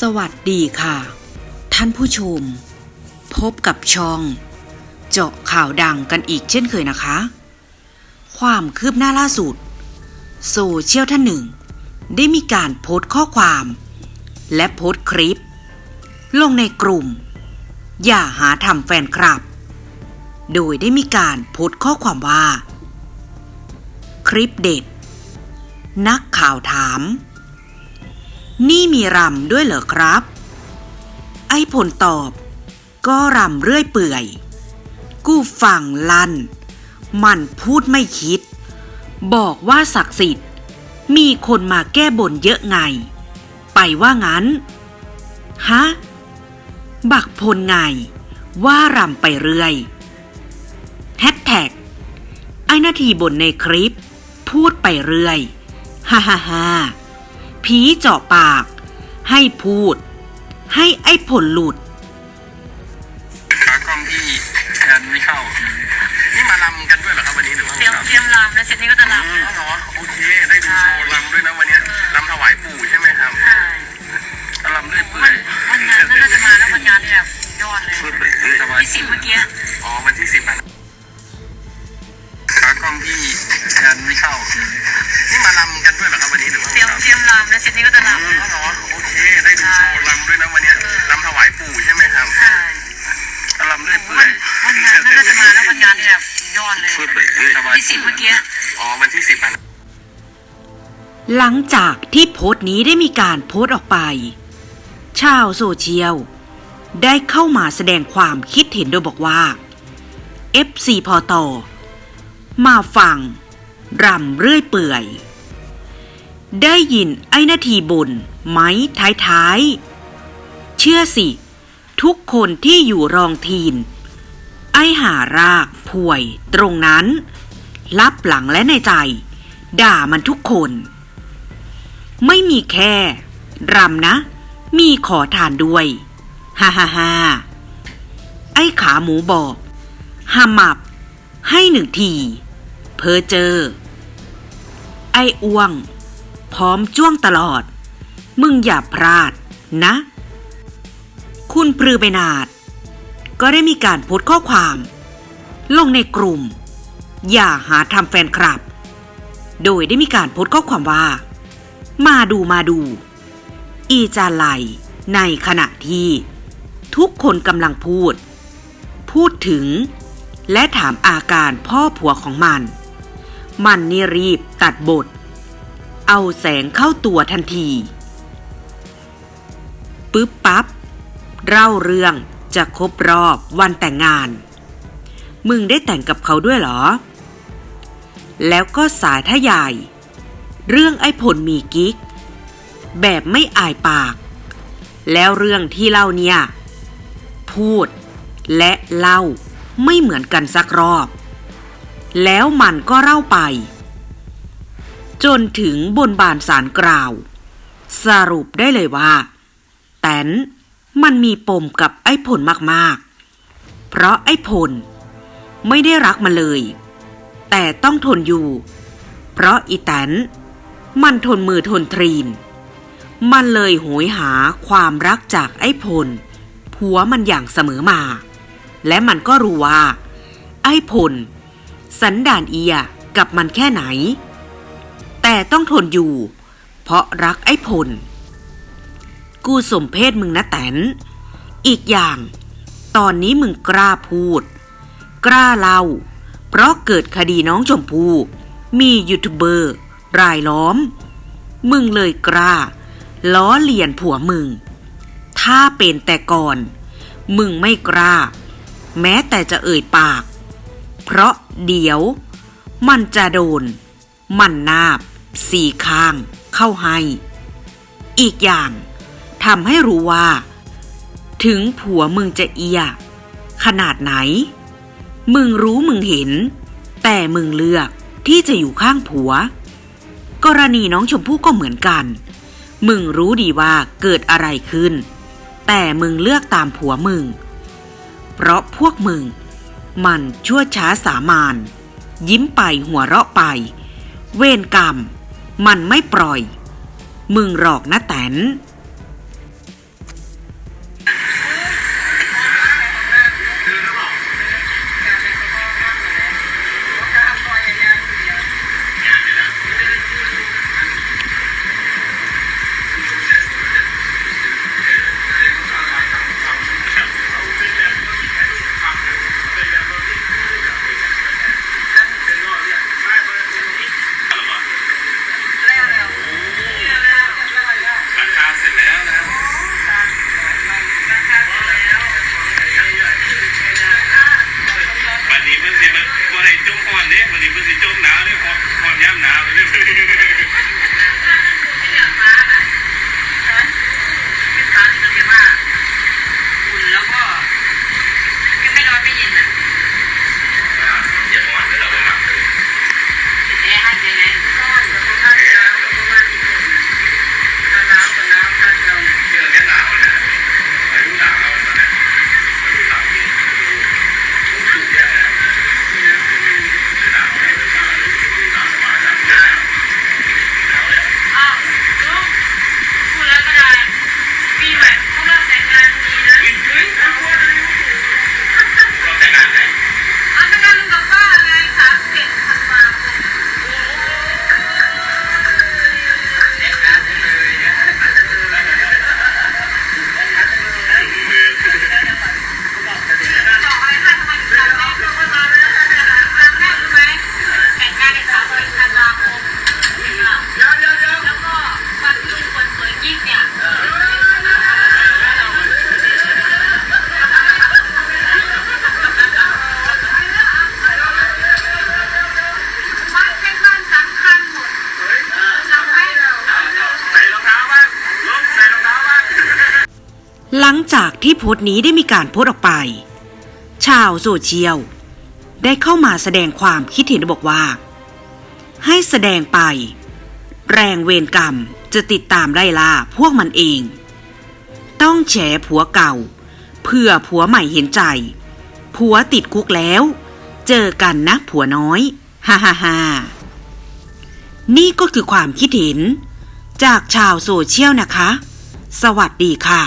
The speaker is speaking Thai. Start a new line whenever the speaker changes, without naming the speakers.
สวัสดีค่ะ ท่านผู้ชม พบกับช่อง เจาะข่าวดังกันอีกเช่นเคยนะคะ ความคืบหน้าล่าสุด โซเชียลท่านหนึ่ง ได้มีการโพสต์ข้อความ และโพสต์คลิป ลงในกลุ่ม อย่าหาทำแฟนคลับ โดยได้มีการโพสต์ข้อความว่า คลิปเด็ด นักข่าวถาม นี่มีรำด้วยเหรอครับ ไอ้ผลตอบ ก็รำเรื่อยเปื่อย กู้ฟังลั่นมันพูดไม่คิด บอกว่าศักดิ์สิทธิ์ มีคนมาแก้บนเยอะไง ไปว่างั้น ฮะ บักพลไง ว่ารำไปเรื่อยแฮชแท็กไอ้นาทีบนในคลิป พูดไปเรื่อย ฮ่าฮ่าฮ่า ผีเจาะปาก ให้พูด ให้ไอ้ผลหลุด
ขากล้องที่แทนไม่เข้า นี่มาลำกันด้วยเหรอครับวันนี้หรือว่า
เตรียมเตรียมรำแล้วเสร็จนี้ก็จะ
อื
รำ
มอ๋อเหรอโอเค ได้ดูโชว์ลำด้วยนะวันเนี้ยลำถวายปู่ใช่ไหม
เตรียมรำแล้วเสร็จนี้ก็จะ
อื
รำ
มอ๋อเหรอโอเค ได้ดูโชว์ลำด้วยนะวันเนี้ยลำถวายปู่ใช่ไหมครับ
ใช่
ลำด้วยเปื่
วั
อนย
วันงานน่าจะมาแล้ววันงานเนี่ยยอดเลย
ถวาย
ที่สิบเมื่อกี้
อ๋อวันที่สิบอะ
หลังจากที่โพสต์นี้ได้มีการโพสต์ออกไป ชาวโซเชียล ได้เข้ามาแสดงความคิดเห็นโดยบอกว่า FC พอตอมาฟังรำเรื่อยเปื่อย ได้ยินไอ้นาทีบนไหมท้ายๆ เชื่อสิ ทุกคนที่อยู่รองทีน ไอ้หารากป่วยตรงนั้น รับหลังและในใจ ด่ามันทุกคน ไม่มีแค่รำนะ มีขอทานด้วย ฮ่าฮ่าฮ่าไอ้ขาหมูบอกหามับ ให้หนึ่งที เพอเจอ ไอ้อ้วง พร้อมจ้วงตลอด มึงอย่าพลาดนะ คุณปรือไปนาด ก็ได้มีการโพสต์ข้อความ ลงในกลุ่ม อย่าหาทำแฟนคลับ โดยได้มีการโพสต์ข้อความว่า มาดูมาดู อีจาไลในขณะที่ ทุกคนกำลังพูด พูดถึง และถามอาการพ่อผัวของมัน มันนี่รีบตัดบท เอาแสงเข้าตัวทันทีปึ๊บปั๊บเล่าเรื่องจะครบรอบวันแต่งงาน มึงได้แต่งกับเขาด้วยเหรอ แล้วก็สายท่าใหญ่เรื่องไอ้ผลมีกิ๊ก แบบไม่อายปาก แล้วเรื่องที่เล่าเนี่ย พูดและเล่าไม่เหมือนกันสักรอบ แล้วมันก็เล่าไป จนถึงบนบานสารกล่าว สรุปได้เลยว่า แตนมันมีปมกับไอ้ผลมากๆ เพราะไอ้ผล ไม่ได้รักมันเลย แต่ต้องทนอยู่ เพราะอีแตนมันทนมือทนทรีน มันเลยโหยหาความรักจากไอ้พลผัวมันอย่างเสมอมา และมันก็รู้ว่า ไอ้พลสันดานเอียกับมันแค่ไหน แต่ต้องทนอยู่ เพราะรักไอ้พล กูสมเพศมึงนะแตน อีกอย่าง ตอนนี้มึงกล้าพูด กล้าเล่า เพราะเกิดคดีน้องชมพู่มียูทูบเบอร์ รายล้อม มึงเลยกล้า ล้อเลียนผัวมึง ถ้าเป็นแต่ก่อน มึงไม่กล้า แม้แต่จะเอ่ยปาก เพราะเดี๋ยว มันจะโดน มันนาบ สี่ข้างเข้าให้ อีกอย่างทำให้รู้ว่า ถึงผัวมึงจะเอีย ขนาดไหน มึงรู้มึงเห็น แต่มึงเลือกที่จะอยู่ข้างผัว กรณีน้องชมพู่ก็เหมือนกัน มึงรู้ดีว่าเกิดอะไรขึ้น แต่มึงเลือกตามผัวมึง เพราะพวกมึง มันชั่วช้าสามาน ยิ้มไปหัวเราะไป เวรกรรม มันไม่ปล่อย มึงหลอกนะแตน หลังจากที่โพสต์นี้ได้มีการโพสต์ออกไป ชาวโซเชียล ได้เข้ามาแสดงความคิดเห็นบอกว่า ให้แสดงไป แรงเวรกรรมจะติดตามไล่ล่าพวกมันเอง ต้องแฉผัวเก่า เพื่อผัวใหม่เห็นใจ ผัวติดคุกแล้ว เจอกันนะผัวน้อยฮ่าฮ่าฮ่านี่ก็คือความคิดเห็น จากชาวโซเชียลนะคะ สวัสดีค่ะ